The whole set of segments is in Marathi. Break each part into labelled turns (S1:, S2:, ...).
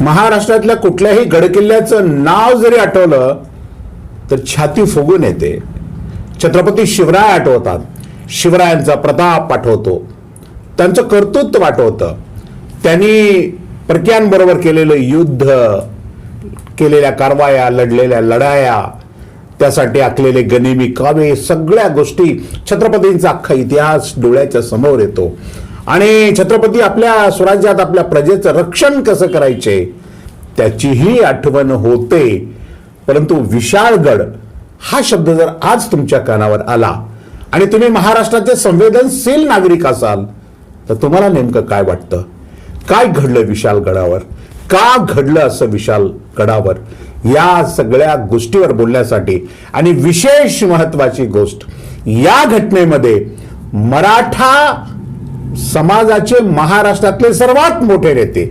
S1: महाराष्ट्रातल्या कुठल्याही गडकिल्ल्याचं नाव जरी आठवलं तर छाती फुगून येते. छत्रपती शिवराय आठवतात. शिवरायांचा प्रताप आठवतो त्यांचं कर्तृत्व आठवतं. त्यांनी परक्यांबरोबर केलेलं युद्ध केलेल्या कारवाया लढलेल्या लढाया त्यासाठी आखलेले गनिमी कावे सगळ्या गोष्टी छत्रपतींचा अख्खा इतिहास डोळ्याच्या समोर येतो. आणि छत्रपती आपल्या स्वराज्यात आपल्या प्रजेचं रक्षण कसं करायचे त्याचीही आठवण होते. परंतु विशाळगड हा शब्द जर आज तुमच्या कानावर आला आणि तुम्ही महाराष्ट्राचे संवेदनशील नागरिक असाल तर तुम्हाला नेमकं काय वाटतं? काय घडलं विशालगडावर का घडलं असं विशालगडावर या सगळ्या गोष्टीवर बोलण्यासाठी आणि विशेष महत्वाची गोष्ट या घटनेमध्ये मराठा समाजाचे महाराष्ट्रातले सर्वात मोठे नेते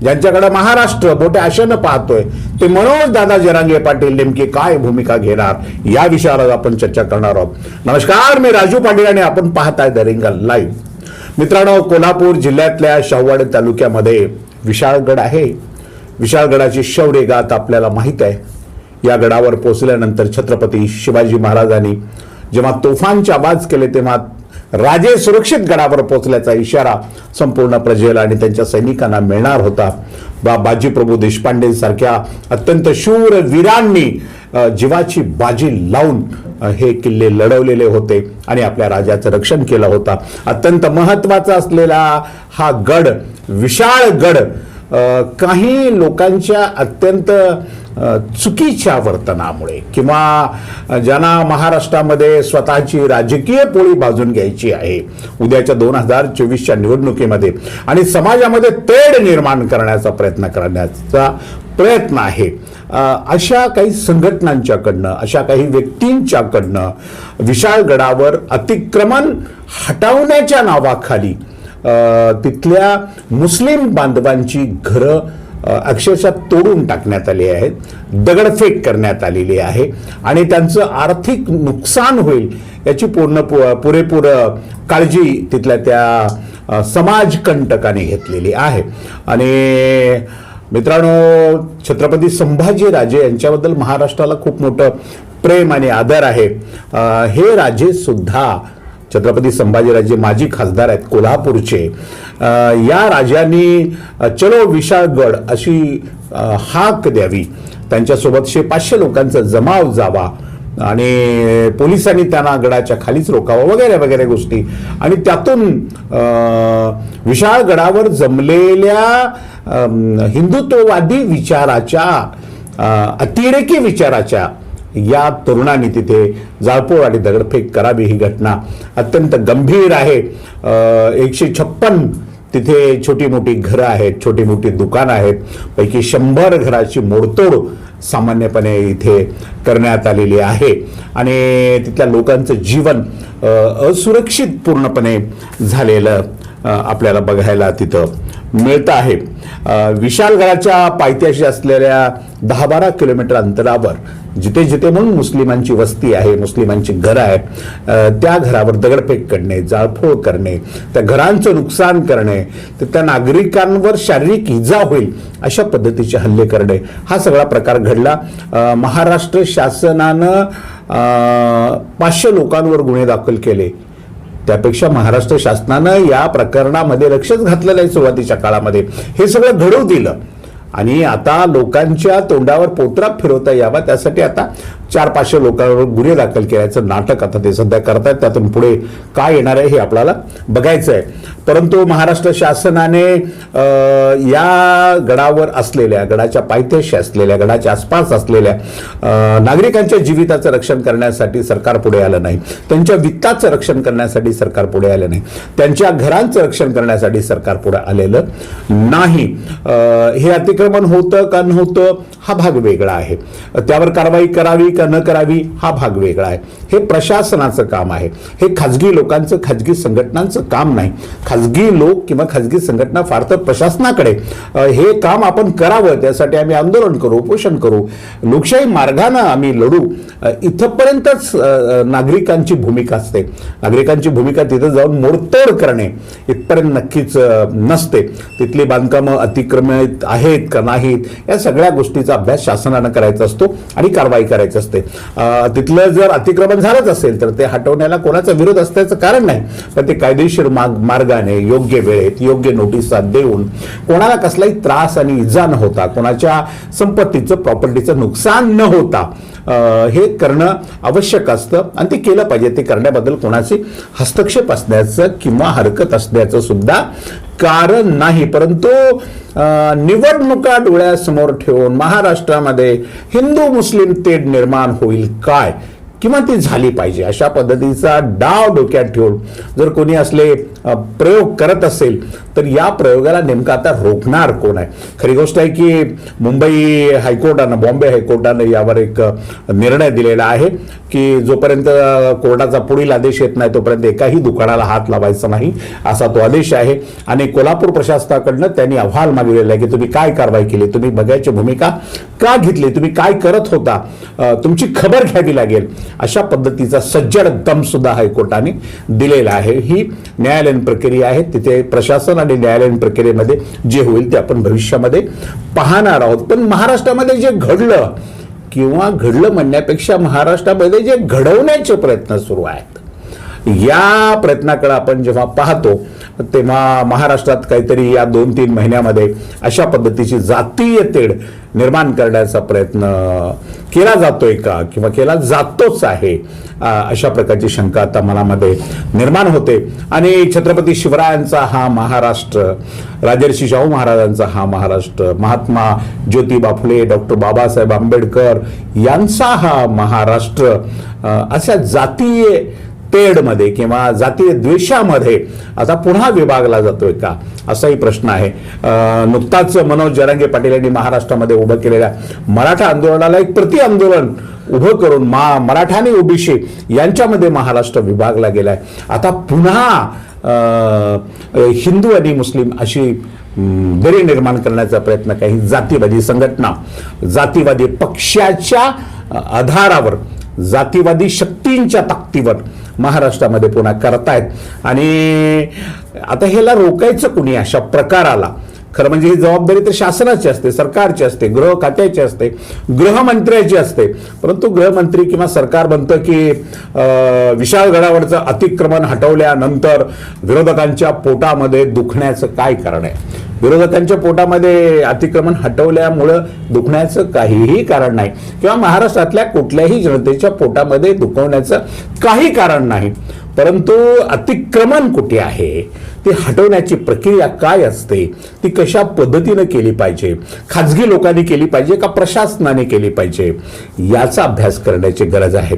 S1: ज्यांच्याकडे महाराष्ट्र मोठ्या आशेनं पाहतोय ते मनोज दादा जरांगे पाटील नेमकी काय भूमिका घेणार या विषयावर आज आपण चर्चा करणार आहोत. नमस्कार मी राजू पाटील आणि आपण पाहताय दरिंगल लाईव्ह. मित्रांनो कोल्हापूर जिल्ह्यातल्या शाहूवाडी तालुक्यामध्ये विशाळगड आहे. विशाळगडाची शौर्य गात आपल्याला माहीत आहे. या गडावर पोहोचल्यानंतर छत्रपती शिवाजी महाराजांनी जेव्हा तोफांचे आवाज केले तेव्हा राजे सुरक्षित गडावर पोहोचल्याचा इशारा संपूर्ण प्रजेला आणि त्यांच्या सैनिकांना मिळणार होता. बा बाजीप्रभू देशपांडेंसारख्या अत्यंत शूर वीरांनी जीवाची बाजी लावून हे किल्ले लढवलेले होते आणि आपल्या राजाचं रक्षण केलं होतं. अत्यंत महत्त्वाचा असलेला हा गड विशाळ गड काही लोकांच्या अत्यंत चुकीच्या वर्तनामुळे किंवा ज्यांना महाराष्ट्रामध्ये स्वतःची राजकीय पोळी बाजून घ्यायची आहे उद्याच्या दोन हजार चोवीसच्या निवडणुकीमध्ये आणि समाजामध्ये तेढ निर्माण करण्याचा प्रयत्न करण्याचा प्रयत्न आहे. अशा काही संघटनांच्याकडनं अशा काही व्यक्तींच्याकडनं विशाळगडावर अतिक्रमण हटवण्याच्या नावाखाली तिथल्या मुस्लिम बांधवांची घरं अक्षरशः तोडून टाकण्यात आले आहेत दगडफेक करण्यात आलेली आहे आणि त्यांचं आर्थिक नुकसान होईल याची पूर्ण पु- पुरेपूर काळजी तिथल्या त्या समाजकंटकाने घेतलेली आहे. आणि मित्रांनो छत्रपती संभाजी राजे यांच्याबद्दल महाराष्ट्राला खूप मोठं प्रेम आणि आदर आहे. हे राजेसुद्धा छत्रपती संभाजीराजे माजी खासदार आहेत कोल्हापूरचे. या राजांनी चलो विशाळगड अशी हाक द्यावी. त्यांच्यासोबत शे पाचशे लोकांचा जमाव जावा. आणि पोलिसांनी त्यांना गडाच्या खालीच रोखावं वगैरे वगैरे गोष्टी. आणि त्यातून विशाळगडावर जमलेल्या हिंदुत्ववादी विचाराच्या अतिरेकी विचाराच्या या तरुणांनी तिथे जाळपोळ आणि दगडफेक करावी ही घटना अत्यंत गंभीर आहे. एकशे छप्पन तिथे छोटी मोठी घरं आहेत छोटी मोठी दुकानं आहेत. पैकी शंभर घराची मोडतोड सामान्यपणे इथे करण्यात आलेली आहे. आणि तिथल्या लोकांचं जीवन असुरक्षित पूर्णपणे झालेलं आपल्याला बघायला तिथं मिळतं आहे. विशालगडाच्या पायथ्याशी असलेल्या दहा बारा किलोमीटर अंतरावर जिथे जिथे म्हणून मुस्लिमांची वस्ती आहे मुस्लिमांची घरं आहेत त्या घरावर दगडफेक करणे जाळफोळ करणे त्या घरांचं नुकसान करणे तर त्या नागरिकांवर शारीरिक इजा होईल अशा पद्धतीचे हल्ले करणे. हा सगळा प्रकार घडला. महाराष्ट्र शासनानं पाचशे लोकांवर गुन्हे दाखल केले. त्यापेक्षा महाराष्ट्र शासनानं या प्रकरणामध्ये लक्षच घातलेलं आहे सुरुवातीच्या काळामध्ये. हे सगळं घडवू दिलं. आणि आता लोकांच्या तोंडावर पोत्रा फिरवता यावा त्यासाठी आता चार पाचशे लोकांवर गुन्हे दाखल केल्याचं नाटक आता ते सध्या करतायत. त्यातून पुढे काय येणार आहे हे आपल्याला बघायचं आहे परंतु महाराष्ट्र शासनाने या गडावर असलेल्या गडाच्या पायथ्याशी असलेल्या गडाच्या आसपास असलेल्या नागरिकांच्या जीविताचं रक्षण करण्यासाठी सरकार पुढे आलं नाही. त्यांच्या वित्ताचं रक्षण करण्यासाठी सरकार पुढे आलं नाही. त्यांच्या घरांचं रक्षण करण्यासाठी सरकार पुढे आलेलं नाही. हे अतिक्रमण होतं का नव्हतं? हा भाग वेगळा आहे. त्यावर कारवाई करावी का न करावी हा भाग वेगळा आहे. हे प्रशासनाचं काम आहे. हे खाजगी लोकांचं खाजगी संघटनांचं काम नाही. खाजगी लोक किंवा खाजगी संघटना फार तर प्रशासनाकडे. हे काम आपण करावं त्यासाठी आम्ही आंदोलन करू उपोषण करू. लोकशाही मार्गानं आम्ही लढू. इथंपर्यंतच नागरिकांची भूमिका असते. नागरिकांची भूमिका तिथं जाऊन मोडतोड करणे इथपर्यंत नक्कीच नसते. तिथली बांधकामं अतिक्रमित आहेत का नाहीत या सगळ्या गोष्टीचा अभ्यास शासनानं करायचा असतो आणि कारवाई करायची असते. असते. तिथलं जर अतिक्रमण झालंच असेल तर ते हटवण्याला कोणाचा विरोध असल्याचं कारण नाही. पण ते कायदेशीर मार्ग मार्गाने योग्य वेळेत योग्य नोटिसा देऊन कोणाला कसलाही त्रास आणि इजा न होता कोणाच्या संपत्तीचं प्रॉपर्टीचं नुकसान न होता हे करणं आवश्यक असतं. आणि ते केलं पाहिजे. ते करण्याबद्दल कोणाचे हस्तक्षेप असण्याचं किंवा हरकत असण्याचं सुद्धा कारण नाही. परंतु निवडणुका डोळ्यासमोर ठेवून महाराष्ट्रामध्ये हिंदू मुस्लिम तेढ निर्माण होईल काय? किंवा ती झाली पाहिजे अशा पद्धतीचा डाव डोक्यात ठेवून जर कोणी असले प्रयोग करत असेल तर या प्रयोगाला नेमका आता रोखणार कोण आहे? खरी गोष्ट आहे की मुंबई हायकोर्टानं बॉम्बे हायकोर्टानं यावर एक निर्णय दिलेला आहे की जोपर्यंत कोर्टाचा पुढील आदेश येत नाही तोपर्यंत एकाही दुकानाला हात लावायचा नाही असा तो आदेश आहे. आणि कोल्हापूर प्रशासनाकडनं त्यांनी अहवाल मागवलेला आहे की तुम्ही काय कारवाई केली? तुम्ही बघायची भूमिका का घेतली? तुम्ही काय करत होता? तुमची खबर घ्यावी लागेल. अशा पद्धतीचा सज्जड दम सुद्धा हायकोर्टाने दिलेला आहे. ही न्यायालय न्यायालयीन प्रक्रिया आहे. तिथे प्रशासन आणि न्यायालयीन प्रक्रियेमध्ये जे होईल ते आपण भविष्यामध्ये पाहणार आहोत. पण महाराष्ट्रामध्ये जे घडलं किंवा घडलं म्हणण्यापेक्षा महाराष्ट्रामध्ये जे घडवण्याचे प्रयत्न सुरू आहेत या प्रयत्नाकडे आपण जेव्हा पाहतो तेव्हा महाराष्ट्रात काहीतरी या दोन तीन महिन्यामध्ये अशा पद्धतीची जातीय तेढ निर्माण करण्याचा प्रयत्न केला जातोय का? किंवा केला जातोच आहे? अशा प्रकारची शंका आता मनामध्ये निर्माण होते. आणि छत्रपती शिवरायांचा हा महाराष्ट्र राजर्षी शाहू महाराजांचा हा महाराष्ट्र महात्मा ज्योतिबा फुले डॉक्टर बाबासाहेब आंबेडकर यांचा हा महाराष्ट्र अशा जातीय पेडमध्ये किंवा जातीय द्वेषामध्ये आता पुन्हा विभागला जातोय का? असाही प्रश्न आहे. नुकताच मनोज जरांगे पाटील यांनी महाराष्ट्रामध्ये उभं केलेल्या मराठा आंदोलनाला एक प्रति आंदोलन उभं करून मा मराठा आणि ओबीसी यांच्यामध्ये महाराष्ट्र विभागला गेलाय. आता पुन्हा हिंदू आणि मुस्लिम अशी दरी निर्माण करण्याचा प्रयत्न काही जातीवादी संघटना जातीवादी पक्षाच्या आधारावर जातीवादी शक्तींच्या ताकदीवर महाराष्ट्रामध्ये पुन्हा करतायत. आणि आता ह्याला रोकायचं कुणी अशा प्रकाराला? खरं म्हणजे ही जबाबदारी तर शासनाची असते सरकारची असते गृह खात्याची असते गृहमंत्र्याची असते. परंतु गृहमंत्री किंवा सरकार म्हणतं की विशाल गडावरचं अतिक्रमण हटवल्यानंतर विरोधकांच्या पोटामध्ये दुखण्याचं काय कारण आहे? विरोधकांच्या पोटामध्ये अतिक्रमण हटवल्यामुळं दुखण्याचं काहीही कारण नाही. किंवा महाराष्ट्रातल्या कुठल्याही जनतेच्या पोटामध्ये दुखवण्याचं काही कारण नाही. परंतु अतिक्रमण कुठे आहे? ती हटवण्याची प्रक्रिया काय असते ती कशा पद्धतीनं केली पाहिजे खाजगी लोकांनी केली पाहिजे का प्रशासनाने केली पाहिजे याचा अभ्यास करण्याची गरज आहे.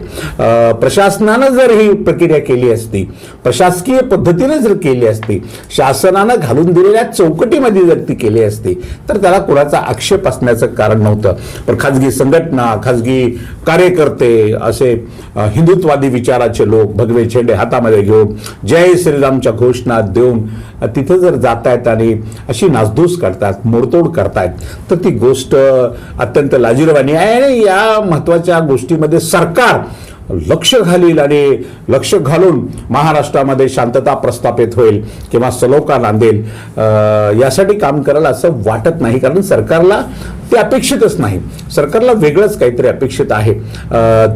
S1: प्रशासनानं जर ही प्रक्रिया केली असती प्रशासकीय पद्धतीनं जर केली असती शासनानं घालून दिलेल्या चौकटीमध्ये जर ती केली असती तर त्याला कुणाचा आक्षेप असण्याचं कारण नव्हतं. पण खाजगी संघटना खाजगी कार्यकर्ते असे हिंदुत्ववादी हिंदुत्वादी विचाराचे लोक भगवे झेंडे हातामध्ये घेऊन जय श्रीरामच्या घोषणा देव घेऊन तिथं जर जात आहेत आणि अशी नासधूस करतात मोडतोड करतायत तर ती गोष्ट अत्यंत लाजीरवाणी आहे. आणि या महत्त्वाच्या गोष्टीमध्ये सरकार लक्ष घालील आणि लक्ष घालून महाराष्ट्रामध्ये शांतता प्रस्थापित होईल किंवा सलोखा नांदेल यासाठी काम करायला असं वाटत नाही. कारण सरकारला ते अपेक्षितच नाही. सरकारला वेगळंच काहीतरी अपेक्षित आहे.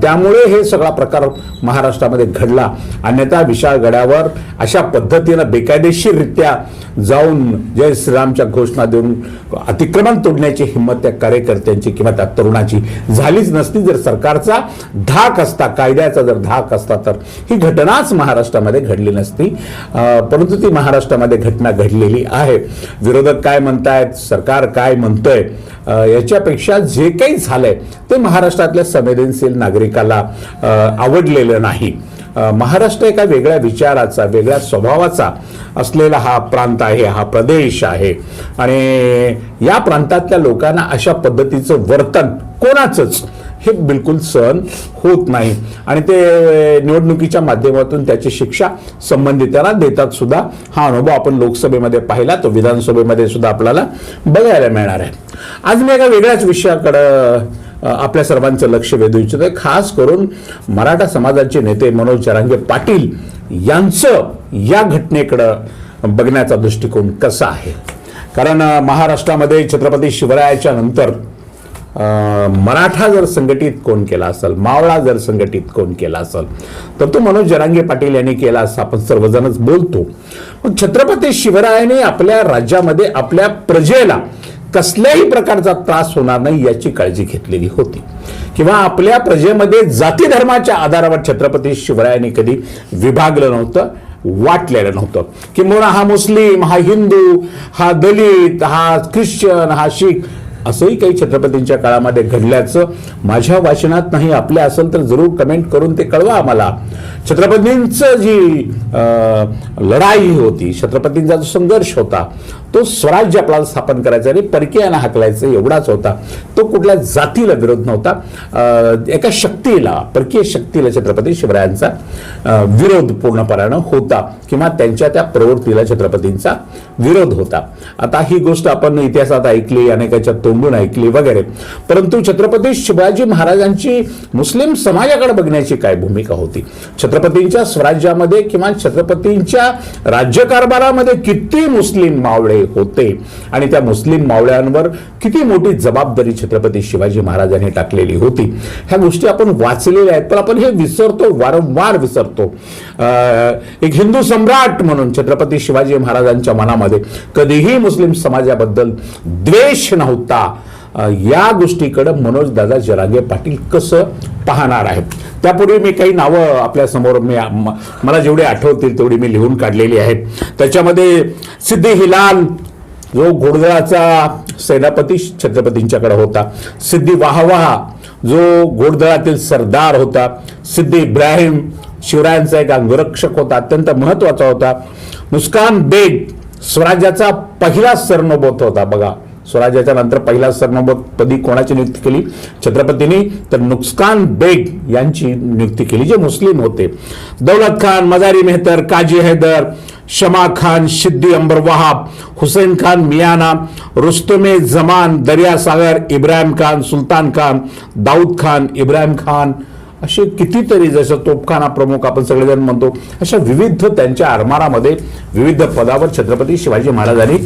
S1: त्यामुळे हे सगळा प्रकार महाराष्ट्रामध्ये घडला. अन्यथा विशाळगडावर अशा पद्धतीनं बेकायदेशीररित्या जाऊन जय श्रीरामच्या घोषणा देऊन अतिक्रमण तोडण्याची हिंमत त्या कार्यकर्त्यांची किंवा त्या तरुणाची झालीच नसती. जर सरकारचा धाक असता कायद्याचा जर धाक असता तर. ही घटनाच महाराष्ट्रामध्ये घडली नसती. परंतु ती महाराष्ट्रामध्ये घटना घडलेली आहे. विरोधक काय म्हणतायत? सरकार काय म्हणतंय? याच्यापेक्षा जे काही झालंय ते महाराष्ट्रातल्या संवेदनशील नागरिकाला आवडलेलं नाही. महाराष्ट्र एका वेगळ्या विचाराचा वेगळ्या स्वभावाचा असलेला हा प्रांत आहे हा प्रदेश आहे. आणि या प्रांतातल्या लोकांना अशा पद्धतीचं वर्तन कोणाचंच हे बिलकुल सहन होत नाही. आणि ते निवडणुकीच्या माध्यमातून त्याची शिक्षा संबंधितांना देतात सुद्धा. हा अनुभव आपण लोकसभेमध्ये पाहिला तो विधानसभेमध्ये सुद्धा आपल्याला बघायला मिळणार आहे. आज मी एका वेगळ्याच विषयाकडं आपल्या सर्वांचं लक्ष वेधू इच्छितो खास करून मराठा समाजाचे नेते मनोज जरांगे पाटील यांचं या घटनेकडं बघण्याचा दृष्टिकोन कसा आहे? कारण महाराष्ट्रामध्ये छत्रपती शिवरायाच्या नंतर मराठा जर संघटित कोण केला असेल मावळा जर संघटित कोण केला असेल तर तो मनोज जरांगे पाटील यांनी केला असं आपण सर्वजणच बोलतो. मग छत्रपती शिवरायाने आपल्या राज्यामध्ये आपल्या प्रजेला कसल्याही प्रकारचा त्रास होणार नाही याची काळजी घेतलेली होती. किंवा आपल्या प्रजेमध्ये जाती धर्माच्या आधारावर छत्रपती शिवरायाने कधी विभागलं नव्हतं वाटलेलं नव्हतं. किंवा हा मुस्लिम हा हिंदू हा दलित हा ख्रिश्चन हा शीख असंही काही छत्रपतींच्या काळामध्ये घडल्याचं माझ्या वाचनात नाही आपल्या असेल तर जरूर कमेंट करून ते कळवा आम्हाला. छत्रपतींचं जी लढाई होती छत्रपतींचा जो संघर्ष होता तो स्वराज्य आपल्याला स्थापन करायचा आणि परकीयांना हाकलायचं एवढाच होता. तो कुठल्या जातीला विरोध नव्हता. एका शक्तीला परकीय शक्तीला छत्रपती शिवरायांचा विरोध पूर्णपणानं होता किंवा त्यांच्या त्या प्रवृत्तीला छत्रपतींचा विरोध होता. आता ही गोष्ट आपण इतिहासात ऐकली अनेकाच्या तोंडून ऐकली वगैरे. परंतु छत्रपती शिवाजी महाराजांची मुस्लिम समाजाकडे बघण्याची काय भूमिका होती? छत्रपतींच्या स्वराज्यामध्ये किंवा छत्रपतींच्या राज्यकारभारामध्ये किती मुस्लिम मावळे होते. आणि त्या मुस्लिम मावळ्यांवर किती मोठी जबाबदारी छत्रपती शिवाजी महाराजांनी टाकलेली होती. ह्या गोष्टी आपण वाचलेल्या आहेत पण आपण हे विसरतो वारंवार विसरतो. अं, एक हिंदू सम्राट म्हणून छत्रपती शिवाजी महाराजांच्या मनामध्ये कधीही मुस्लिम समाजाबद्दल द्वेष नव्हता. या गोष्टीकडे मनोज दादा जरांगे पाटील कसं पाहणार आहेत? त्यापूर्वी मी काही नावं आपल्यासमोर मी म- मला जेवढी आठवतील तेवढी मी लिहून काढलेली आहेत. त्याच्यामध्ये सिद्धी हिलाल जो घोडदळाचा सेनापती छत्रपतींच्याकडे होता. सिद्धी वाहवाहा जो घोडदळातील सरदार होता. सिद्धी इब्राहिम शिवरायांचा एक अंगरक्षक होता अत्यंत महत्त्वाचा होता. मुस्कान बेग स्वराज्याचा पहिला सरनोबत होता बघा. स्वराज्याच्या नंतर पहिला सरनोबत पदी कोणाची नियुक्ती केली? छत्रपतींनी. तर नुकसान बेग यांची नियुक्ती केली जे मुस्लिम होते. दौलत खान मजारी मेहतर काजी हैदर शमा खान सिद्दी अंबर वहाब हुसैन खान मियाना रुस्तमे जमान दर्या सागर इब्राहिम खान सुलतान खान दाऊद खान इब्राहिम खान असे कितीतरी जसं तोपखाना प्रमुख आपण सगळेजण म्हणतो अशा विविध त्यांच्या आरमारामध्ये विविध पदावर छत्रपती शिवाजी महाराजांनी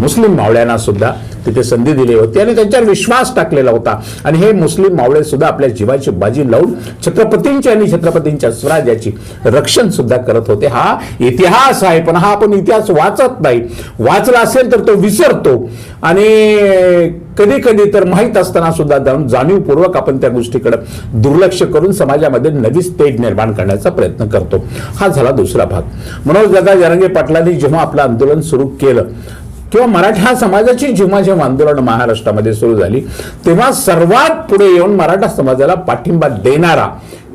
S1: मुस्लिम मावळ्यांना सुद्धा तिथे संधी दिली होती आणि त्यांच्यावर विश्वास टाकलेला होता. आणि हे मुस्लिम मावळे सुद्धा आपल्या जीवाची बाजी लावून छत्रपतींची आणि छत्रपतींच्या स्वराज्याची रक्षण सुद्धा करत होते. हा इतिहास आहे पण हा आपण इतिहास वाचत नाही. वाचला असेल तर तो विसरतो. आणि कधी कधी तर माहीत असताना सुद्धा जाऊन जाणीवपूर्वक आपण त्या गोष्टीकडे दुर्लक्ष करून समाजामध्ये नवी स्टेज निर्माण करण्याचा प्रयत्न करतो. हा झाला दुसरा भाग. मनोज दादा जरांगे पाटलांनी जेव्हा आपलं आंदोलन सुरू केलं किंवा मराठा समाजाची जेव्हा जेव्हा आंदोलन महाराष्ट्रामध्ये सुरू झाली तेव्हा सर्वात पुढे येऊन मराठा समाजाला पाठिंबा देणारा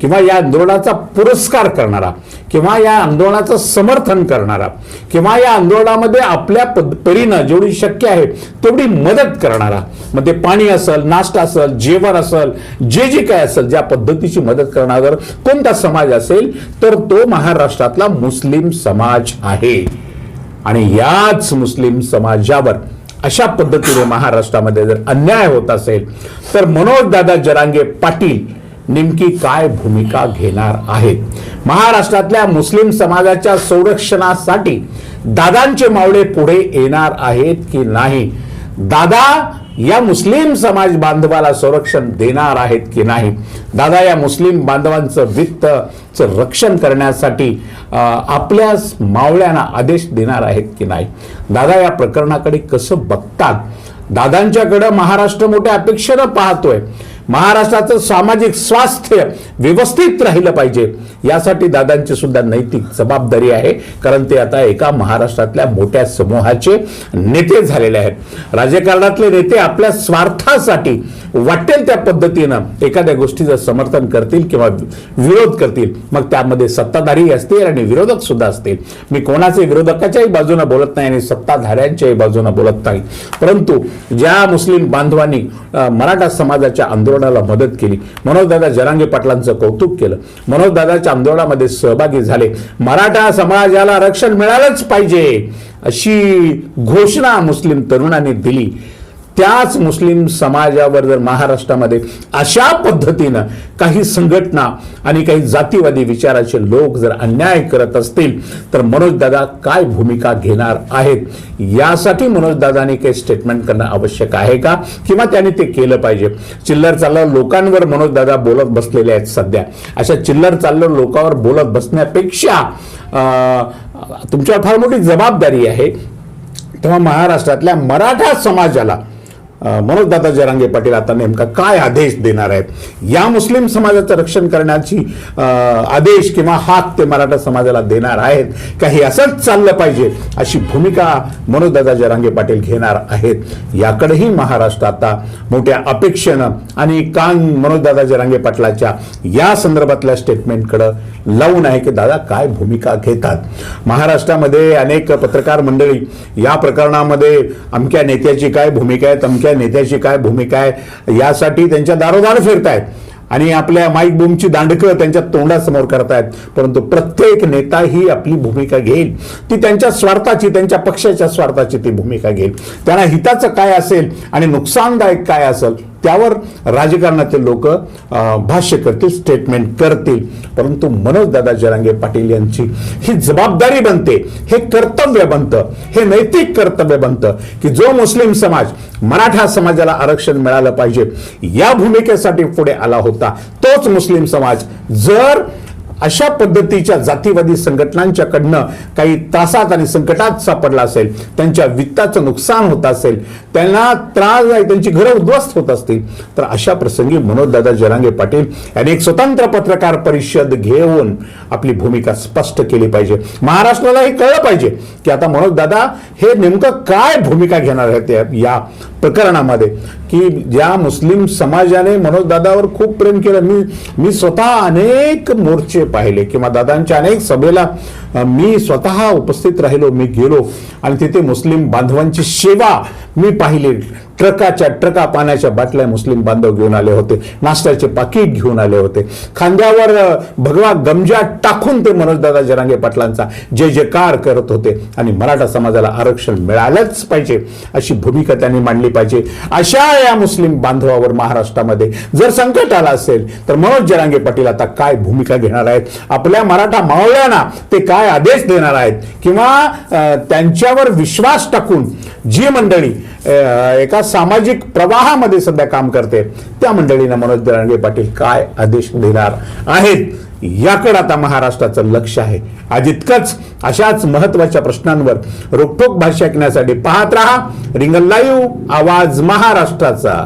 S1: किंवा या आंदोलनाचा पुरस्कार करणारा किंवा या आंदोलनाचं समर्थन करणारा किंवा या आंदोलनामध्ये आपल्या परीनं जेवढी शक्य आहे तेवढी मदत करणारा मग ते पाणी असेल नाश्ता असेल जेवण असेल जे जे काय असेल ज्या पद्धतीची मदत करणारा जर कोणता समाज असेल तर तो महाराष्ट्रातला मुस्लिम समाज आहे. आणि याच मुस्लिम समाजावर अशा पद्धतीने महाराष्ट्रामध्ये जर अन्याय होत असेल तर मनोज दादा जरांगे पाटील नेमकी काय भूमिका घेणार आहेत? महाराष्ट्रातल्या मुस्लिम समाजाच्या संरक्षणासाठी दादांचे मावळे पुढे येणार आहेत की नाही? दादा या मुस्लिम समाज बांधवाला संरक्षण देणार आहेत की नाही? दादा या मुस्लिम बांधवांचं वित्तचं रक्षण करण्यासाठी आपल्या मावळ्यांना आदेश देणार आहेत की नाही? दादा या प्रकरणाकडे कसं बघतात? दादांच्याकडं महाराष्ट्र मोठ्या अपेक्षेनं पाहतोय. महाराष्ट्राचं सामाजिक स्वास्थ्य व्यवस्थित राहिलं पाहिजे. यासाठी दादांची सुद्धा नैतिक जबाबदारी आहे कारण ते आता एका महाराष्ट्रातल्या मोठ्या समूहाचे नेते झालेले आहेत. राजकारणातले नेते आपल्या स्वार्थासाठी वाटेल त्या पद्धतीनं एखाद्या गोष्टीचं समर्थन करतील किंवा विरोध करतील. मग त्यामध्ये सत्ताधारी असतील आणि विरोधक सुद्धा असतील. मी कोणाचे विरोधकाच्याही बाजूने बोलत नाही आणि सत्ताधाऱ्यांच्याही बाजूनं बोलत नाही. परंतु ज्या मुस्लिम बांधवांनी मराठा समाजाच्या आंदोलनाला मदत केली मनोजदादा जरांगे पाटलांचं कौतुक केलं मनोजदादाच्या आंदोलनामध्ये सहभागी झाले. मराठा समाजाला आरक्षण मिळालंच पाहिजे अशी घोषणा मुस्लिम तरुणांनी दिली. त्याच मुस्लिम समाजावर जर महाराष्ट्रामध्ये अशा पद्धतीनं काही संघटना आणि काही जातीवादी विचाराचे लोक जर अन्याय करत असतील तर मनोजदादा काय भूमिका घेणार आहेत? यासाठी मनोजदादांनी काही स्टेटमेंट करणं आवश्यक आहे का? किंवा त्यांनी ते केलं पाहिजे? चिल्लर चाललं लोकांवर मनोजदादा बोलत बसलेले आहेत सध्या. अशा चिल्लर चाललं लोकांवर बोलत बसण्यापेक्षा तुमच्यावर फार मोठी जबाबदारी आहे. तेव्हा महाराष्ट्रातल्या मराठा समाजाला मनोजदादा जरांगे पाटील आता नेमका काय आदेश देणार आहेत? या मुस्लिम समाजाचं रक्षण करण्याची आदेश किंवा हाक ते मराठा समाजाला देणार आहेत. काही असंच चाललं पाहिजे अशी भूमिका मनोजदादा जरांगे पाटील घेणार आहेत. याकडेही महाराष्ट्र आता मोठ्या अपेक्षेनं आणि कान मनोजदादा जरांगे पाटलाच्या या संदर्भातल्या स्टेटमेंटकडं लावून आहे की दादा काय भूमिका घेतात? महाराष्ट्रामध्ये अनेक पत्रकार मंडळी या प्रकरणामध्ये अमक्या नेत्याची काय भूमिका आहे तमक्या नेत्याची काय भूमिका आहे यासाठी त्यांच्या दारोदार फिरतायत. आणि आपल्या माईक बूमची दांडकं त्यांच्या तोंडासमोर करतायत. परंतु प्रत्येक नेता ही आपली भूमिका घेईल. ती त्यांच्या स्वार्थाची त्यांच्या पक्षाच्या स्वार्थाची ती भूमिका घेईल. त्यांना हिताचं काय असेल आणि नुकसानदायक काय असेल त्यावर राजकारणातील लोक भाष्य करतील स्टेटमेंट करतील. परंतु मनोजदादा जरांगे पाटील यांची ही जबाबदारी बनते हे कर्तव्य बनतं हे नैतिक कर्तव्य बनतं की जो मुस्लिम समाज मराठा समाजाला आरक्षण मिळालं पाहिजे. या भूमिकेसाठी पुढे आला होता तोच मुस्लिम समाज. जर अशा पद्धतीच्या जातीवादी संघटनांच्याकडनं काही त्रासात आणि संकटात सापडला असेल त्यांच्या वित्ताचं नुकसान होत असेल त्यांना त्रास त्यांची घरं उद्ध्वस्त होत असतील तर अशा प्रसंगी मनोजदादा जरांगे पाटील यांनी एक स्वतंत्र पत्रकार परिषद घेऊन आपली भूमिका स्पष्ट केली पाहिजे. महाराष्ट्राला हे कळलं पाहिजे की आता मनोजदादा हे नेमकं काय भूमिका घेणार आहे त्या या प्रकरणामध्ये? की ज्या मुस्लिम समाजाने मनोज दादावर खूप प्रेम केलं. मी मी स्वतः अनेक मोर्चे पाहिले किंवा दादांच्या अनेक सभेला मी स्वतः उपस्थित राहिलो मी गेलो आणि तिथे मुस्लिम बांधवांची सेवा मी पाहिली. ट्रकाच्या ट्रका पाण्याच्या बाटल्या मुस्लिम बांधव घेऊन आले होते नाश्त्याचे पाकिट घेऊन आले होते. खांद्यावर भगवा गमजा टाकून ते मनोजदादा जरांगे पाटलांचा जय जयकार करत होते आणि मराठा समाजाला आरक्षण मिळालंच पाहिजे अशी भूमिका त्यांनी मांडली पाहिजे. अशा या मुस्लिम बांधवावर महाराष्ट्रामध्ये जर संकट आलं असेल तर मनोज जरांगे पाटील आता काय भूमिका घेणार आहेत? आपल्या मराठा मावळ्यांना ते काय आदेश देणार आहेत? किंवा त्यांच्यावर विश्वास टाकून जी मंडळी एका सामाजिक प्रवाहामध्ये सध्या काम करते त्या मंडळींना मनोज दरांगे पाटील काय आदेश देणार आहेत? याकडे आता महाराष्ट्राचं लक्ष आहे. आज इतकंच अशाच महत्त्वाच्या प्रश्नांवर रोखोक भाष्य ऐकण्यासाठी पाहत राहा. रिंगल लाईव्ह आवाज महाराष्ट्राचा.